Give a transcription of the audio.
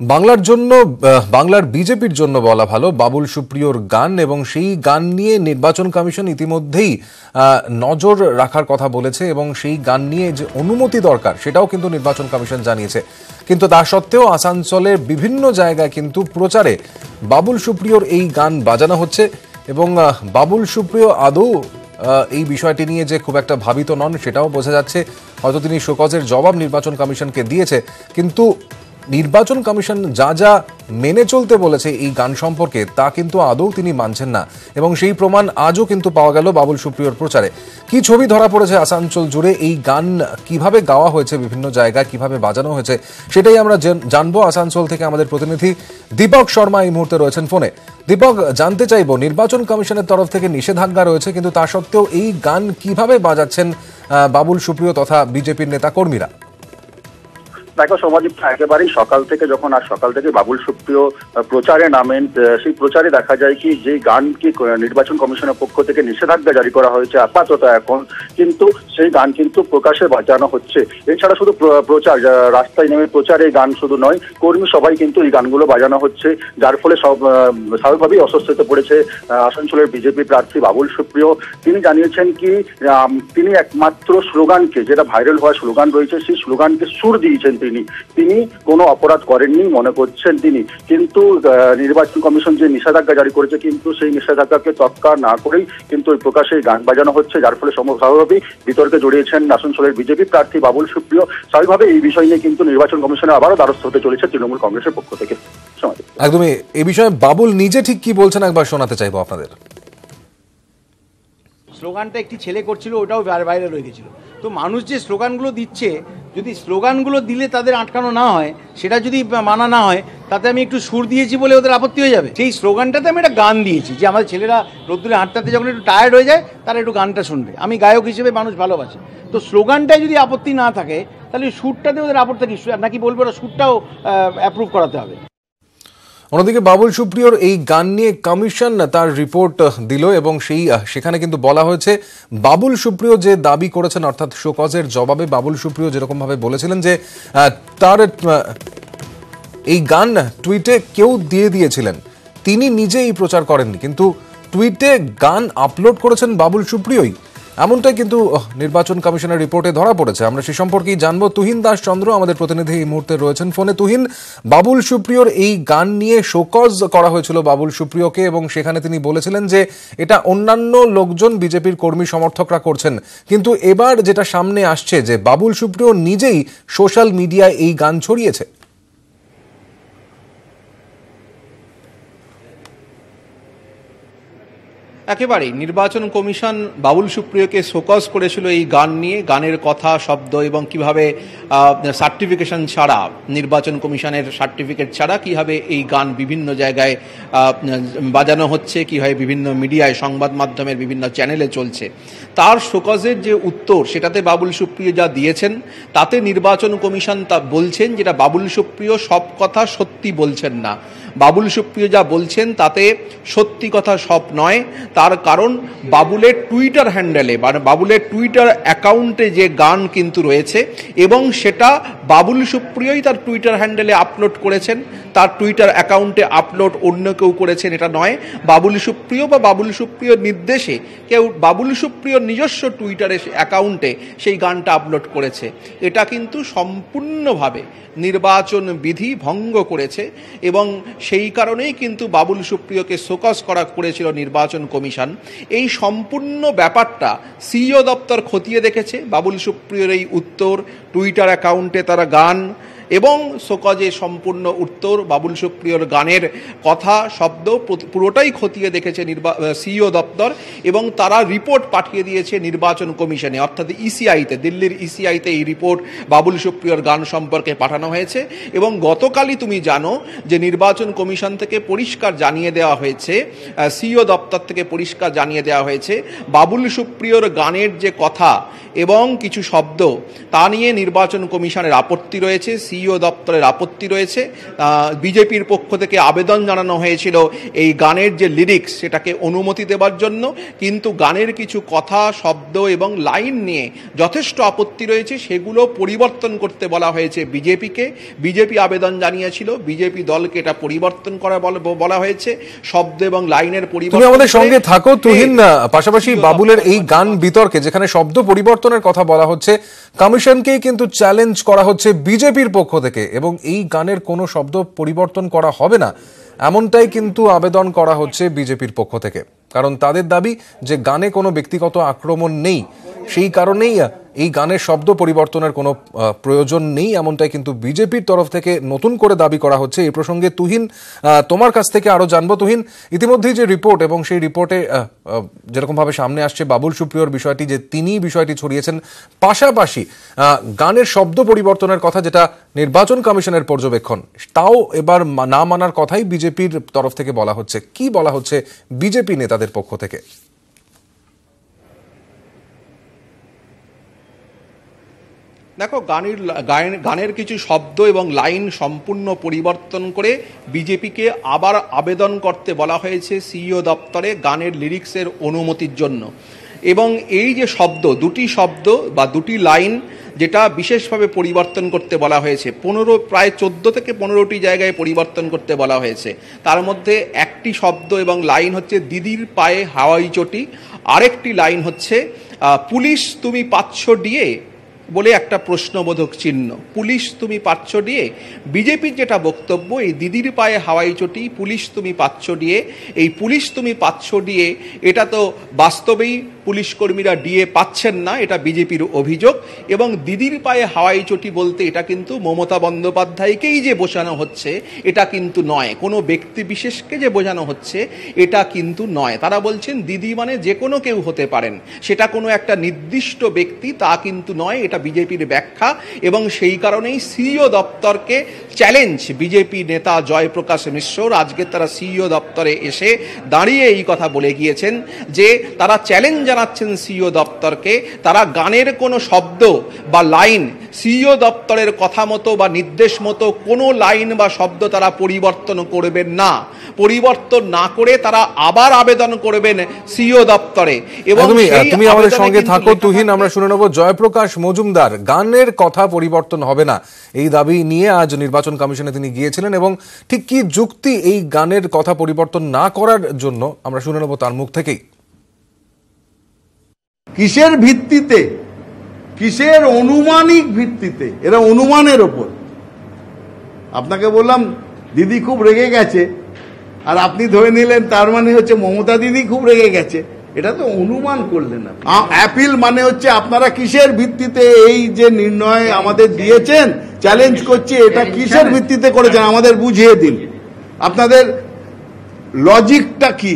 বাংলার জন্য বাংলার বিজেপির জন্য বলা ভালো, বাবুল সুপ্রিয়র গান এবং সেই গান নিয়ে নির্বাচন কমিশন ইতিমধ্যেই নজর রাখার কথা বলেছে এবং সেই গান নিয়ে যে অনুমতি দরকার, সেটাও কিন্তু নির্বাচন কমিশন জানিয়েছে। কিন্তু তা সত্ত্বেও আসানসোলের বিভিন্ন জায়গায় কিন্তু প্রচারে বাবুল সুপ্রিয়র এই গান বাজানো হচ্ছে এবং বাবুল সুপ্রিয় আদৌ এই বিষয়টি নিয়ে যে খুব একটা ভাবিত নন, সেটাও বোঝা যাচ্ছে। হয়তো তিনি শোকজের জবাব নির্বাচন কমিশনকে দিয়েছে। কিন্তু নির্বাচন কমিশন যা যা মেনে চলতে বলেছে এই গান সম্পর্কে, তা কিন্তু আদৌ তিনি মানছেন না। এবং সেই প্রমাণ আজও কিন্তু পাওয়া গেল বাবুল সুপ্রিয়র প্রচারে। কি ছবি ধরা পড়েছে আসানসোল জুড়ে? এই গান কীভাবে গাওয়া হয়েছে বিভিন্ন জায়গায়, কীভাবে বাজানো হয়েছে, সেটাই আমরা জানব আসানসোল থেকে আমাদের প্রতিনিধি দীপক শর্মা এই মুহূর্তে রয়েছেন ফোনে। দীপক, জানতে চাইব, নির্বাচন কমিশনের তরফ থেকে নিষেধাজ্ঞা রয়েছে, কিন্তু তা সত্ত্বেও এই গান কীভাবে বাজাচ্ছেন বাবুল সুপ্রিয় তথা বিজেপির নেতা কর্মীরা দেখো সমাজিক একেবারেই সকাল থেকে যখন আর সকাল থেকে বাবুল সুপ্রিয় প্রচারে নামেন সেই প্রচারে দেখা যায় কি, যে গান কি, নির্বাচন কমিশনের পক্ষ থেকে নিষেধাজ্ঞা জারি করা হয়েছে আপাতত এখন। কিন্তু সেই গান কিন্তু প্রকাশে বাজানো হচ্ছে। এছাড়া শুধু প্রচার রাস্তায় নেমে প্রচারে গান শুধু নয়, কর্মী সবাই কিন্তু এই গানগুলো বাজানো হচ্ছে, যার ফলে সব স্বাভাবিকভাবেই অস্বস্তিতে পড়েছে আসানসোলের বিজেপি প্রার্থী বাবুল সুপ্রিয়। তিনি জানিয়েছেন কি তিনি একমাত্র স্লোগানকে, যেটা ভাইরাল হওয়া স্লোগান রয়েছে, সেই স্লোগানকে সুর দিয়েছেন তিনি। তিনি কোনো অপরাধ করেননি মনে করছেন তিনি। কিন্তু নির্বাচন কমিশন যে নিষেধাজ্ঞা জারি করেছে কিন্তু সেই নিষেধাজ্ঞাকে তৎকা না করেই কিন্তু ওই প্রকাশে এই গান বাজানো হচ্ছে যার ফলে স্বাভাবিকভাবেই বিতর্কে জড়িয়েছেন আসানসোলের বিজেপি প্রার্থী বাবুল সুপ্রিয়। স্বাভাবিকভাবে এই বিষয় নিয়ে কিন্তু নির্বাচন কমিশনে আবারও দ্বারস্থ হতে চলেছে তৃণমূল কংগ্রেসের পক্ষ থেকে। একদমই এ বিষয়ে বাবুল নিজে ঠিক কি বলছেন একবার শোনাতে চাইব আপনাদের। স্লোগানটা একটি ছেলে করছিল ওটাও বাইরে রয়ে গেছিল। তো মানুষ যে স্লোগানগুলো দিচ্ছে যদি স্লোগানগুলো দিলে তাদের আটকানো না হয়, সেটা যদি মানা না হয়, তাতে আমি একটু সুর দিয়েছি বলে ওদের আপত্তি হয়ে যাবে। সেই স্লোগানটাতে আমি একটা গান দিয়েছি, যে আমাদের ছেলেরা রোদ্দুরে হাঁটতে যখন একটু টায়ার্ড হয়ে যায়, তারা একটু গানটা শুনবে। আমি গায়ক হিসেবে মানুষ ভালোবাসে। তো স্লোগানটায় যদি আপত্তি না থাকে, তাহলে সুরটাতে ওদের আপত্তি নাকি বলবে ওরা সুরটাও অ্যাপ্রুভ করাতে হবে। অন্যদিকে বাবুল সুপ্রিয়র এই গান নিয়ে কমিশন তার রিপোর্ট দিল এবং সেই সেখানে কিন্তু বলা হয়েছে, বাবুল সুপ্রিয় যে দাবি করেছেন, অর্থাৎ শোকজের জবাবে বাবুল সুপ্রিয় যেরকম ভাবে বলেছিলেন যে তার এই গান টুইটে কেউ দিয়ে দিয়েছিলেন। তিনি নিজেই প্রচার করেননি, কিন্তু টুইটে গান আপলোড করেছেন বাবুল সুপ্রিয়ই। এমনটাই কিন্তু নির্বাচন কমিশনের রিপোর্টে ধরা পড়েছে। আমরা সে সম্পর্কেই জানব। তুহিন দাস চন্দ্র আমাদের প্রতিনিধি এই মুহূর্তে রয়েছেন ফোনে। তুহিন, বাবুল সুপ্রিয়র এই গান নিয়ে শোকজ করা হয়েছিল বাবুল সুপ্রিয়কে এবং সেখানে তিনি বলেছিলেন যে, এটা অন্যান্য লোকজন বিজেপির কর্মী সমর্থকরা করছেন। কিন্তু এবার যেটা সামনে আসছে যে, বাবুল সুপ্রিয় নিজেই সোশ্যাল মিডিয়ায় এই গান ছড়িয়েছে। একেবারেই নির্বাচন কমিশন বাবুল সুপ্রিয়কে শোকজ করেছিল এই গান নিয়ে, গানের কথা, শব্দ এবং কীভাবে সার্টিফিকেশন ছাড়া, নির্বাচন কমিশনের সার্টিফিকেট ছাড়া কীভাবে এই গান বিভিন্ন জায়গায় বাজানো হচ্ছে, কীভাবে বিভিন্ন মিডিয়ায়, সংবাদ মাধ্যমের বিভিন্ন চ্যানেলে চলছে। তার শোকজের যে উত্তর, সেটাতে বাবুল সুপ্রিয় যা দিয়েছেন, তাতে নির্বাচন কমিশন তা বলছেন যেটা বাবুল সুপ্রিয় সব কথা সত্যি বলছেন না। বাবুল সুপ্রিয় যা বলছেন, তাতে সত্যি কথা সব নয় তার কারণ বাবুলের টুইটার হ্যান্ডেলে মানে বাবুলের টুইটার অ্যাকাউন্টে যে গান কিন্তু রয়েছে, এবং সেটা বাবুল সুপ্রিয়ই তার টুইটার হ্যান্ডেলে আপলোড করেছেন। তার টুইটার অ্যাকাউন্টে আপলোড অন্য কেউ করেছেন, এটা নয়। বাবুল সুপ্রিয় বা বাবুল সুপ্রিয়র নির্দেশে কেউ বাবুল সুপ্রিয়র নিজস্ব টুইটারে অ্যাকাউন্টে সেই গানটা আপলোড করেছে। এটা কিন্তু সম্পূর্ণভাবে নির্বাচন বিধি ভঙ্গ করেছে, এবং সেই কারণেই কিন্তু বাবুল সুপ্রিয়কে শোকস করা করেছিল নির্বাচন কমিশন। এই সম্পূর্ণ ব্যাপারটা সিইও দপ্তর খতিয়ে দেখেছে। বাবুল সুপ্রিয়র এই উত্তর টুইটার অ্যাকাউন্টে তারা গান এবং শোকজে সম্পূর্ণ উত্তর বাবুল সুপ্রিয়র গানের কথা, শব্দ পুরোটাই খতিয়ে দেখেছে নির্বা সিইও দপ্তর এবং তারা রিপোর্ট পাঠিয়ে দিয়েছে নির্বাচন কমিশনে। অর্থাৎ ইসিআইতে, দিল্লির ইসিআইতে এই রিপোর্ট বাবুল সুপ্রিয়র গান সম্পর্কে পাঠানো হয়েছে এবং গতকালই তুমি জানো যে নির্বাচন কমিশন থেকে পরিষ্কার জানিয়ে দেওয়া হয়েছে সিইও দপ্তর থেকে পরিষ্কার জানিয়ে দেওয়া হয়েছে বাবুল সুপ্রিয়র গানের যে কথা এবং কিছু শব্দ তা নিয়ে নির্বাচন কমিশনের আপত্তি রয়েছে। সি সিইও দপ্তরের আপত্তি রয়েছে। বিজেপির পক্ষ থেকে আবেদন জানানো হয়েছিল এই গানের যে লিরিক্স সেটাকে অনুমতি দেওয়ার জন্য। কিন্তু গানের কিছু কথা শব্দ এবং লাইন নিয়ে যথেষ্ট আপত্তি রয়েছে সেগুলো পরিবর্তন করতে বলা হয়েছে বিজেপিকে। বিজেপি আবেদন জানিয়েছিল বিজেপি দলকে এটা পরিবর্তন করা বলা হয়েছে। শব্দ এবং লাইনের পরিবর্তন তুমি আমাদের সঙ্গে থাকো তুহিন পাশাপাশি বাবুলের এই গান বিতর্কে যেখানে শব্দ পরিবর্তনের কথা বলা হচ্ছে কমিশনকেই কিন্তু চ্যালেঞ্জ করা হচ্ছে বিজেপির পক্ষ থেকে, এবং এই গানের কোনো শব্দ পরিবর্তন করা হবে না, এমনটাই কিন্তু আবেদন করা হচ্ছে বিজেপির পক্ষ থেকে। কারণ তাদের দাবি যে গানে কোনো ব্যক্তিগত আক্রমণ নেই। সেই কারণেই এই গানের শব্দ পরিবর্তনের কোনো প্রয়োজন নেই, এমনটাই কিন্তু বিজেপির তরফ থেকে নতুন করে দাবি করা হচ্ছে। এই প্রসঙ্গে তুহিন তোমার কাছ থেকে আরও জানব। তুহিন, ইতিমধ্যেই যে রিপোর্ট এবং সেই রিপোর্টে যেরকম ভাবে সামনে আসছে বাবুল সুপ্রিয়র বিষয়টি, যে তিনি বিষয়টি ছড়িয়েছেন, পাশাপাশি গানের শব্দ পরিবর্তনের কথা যেটা নির্বাচন কমিশনের পর্যবেক্ষণ, তাও এবার না মানার কথাই বিজেপির তরফ থেকে বলা হচ্ছে। কি বলা হচ্ছে বিজেপি নেতাদের পক্ষ থেকে? দেখো, গানের গানের কিছু শব্দ এবং লাইন সম্পূর্ণ পরিবর্তন করে বিজেপিকে আবার আবেদন করতে বলা হয়েছে সিইও দপ্তরে গানের লিরিক্সের অনুমতির জন্য। এবং এই যে শব্দ, দুটি শব্দ বা দুটি লাইন যেটা বিশেষভাবে পরিবর্তন করতে বলা হয়েছে, পনেরো, প্রায় চোদ্দ থেকে পনেরোটি জায়গায় পরিবর্তন করতে বলা হয়েছে। তার মধ্যে একটি শব্দ এবং লাইন হচ্ছে দিদির পায়ে হাওয়াই চটি, আরেকটি লাইন হচ্ছে পুলিশ তুমি পাচ্ছ ডিএ বলে একটা প্রশ্নবোধক চিহ্ন। পুলিশ তুমি পাচ্ছ দিয়ে, বিজেপির যেটা বক্তব্য, এই দিদির পায়ে হাওয়াই চটি, পুলিশ তুমি পাচ্ছ দিয়ে, এই পুলিশ তুমি পাচ্ছ দিয়ে, এটা তো বাস্তবেই পুলিশ কর্মীরা ডিএ পাচ্ছেন না, এটা বিজেপির অভিযোগ। এবং দিদির পায়ে হাওয়াই চটি বলতে এটা কিন্তু মমতা বন্দ্যোপাধ্যায়কেই যে বোঝানো হচ্ছে, এটা কিন্তু নয়। কোনো ব্যক্তি বিশেষকে যে বোঝানো হচ্ছে, এটা কিন্তু নয়। তারা বলছেন দিদি মানে যে কোনো কেউ হতে পারেন। সেটা কোনো একটা নির্দিষ্ট ব্যক্তি, তা কিন্তু নয়, এটা বিজেপির ব্যাখ্যা। এবং সেই কারণেই সিইও দপ্তরকে চ্যালেঞ্জ। বিজেপি নেতা জয়প্রকাশ মিশ্র আজকে তারা সিইও দপ্তরে এসে দাঁড়িয়ে এই কথা বলে গিয়েছেন যে তারা চ্যালেঞ্জ জানাচ্ছেন সিইও দপ্তরকে তারা গানের কোনো শব্দ বা লাইন সিইও দপ্তরের কথা মতো বা নির্দেশ মতো কোনো লাইন বা শব্দ তারা পরিবর্তন করবেন না। পরিবর্তন না করে তারা আবার আবেদন করবেন সিইও দপ্তরে। এবং তুমি আমাদের সঙ্গে থাকো তুহিন আমরা শুনে নেব জয়প্রকাশ মজুমদার গানের কথা পরিবর্তন হবে না। এই দাবি নিয়ে আজ নির্বাচন কমিশনে তিনি গিয়েছিলেন এবং ঠিক কি যুক্তি এই গানের কথা পরিবর্তন না করার জন্য আমরা শুনে নেব তার মুখ থেকেই। কিসের ভিত্তিতে? কিসের অনুমানিক ভিত্তিতে? এরা অনুমানের ওপর। আপনাকে বললাম দিদি খুব রেগে গেছে। আর আপনি ধরে নিলেন তার মানে হচ্ছে মমতা দিদি খুব রেগে গেছে। এটা তো অনুমান করলেন। অ্যাপিল মানে হচ্ছে আপনারা কিসের ভিত্তিতে এই যে নির্ণয় আমাদের দিয়েছেন চ্যালেঞ্জ করছি এটা কিসের ভিত্তিতে করেছেন আমাদের বুঝিয়ে দিন। আপনাদের লজিকটা কি?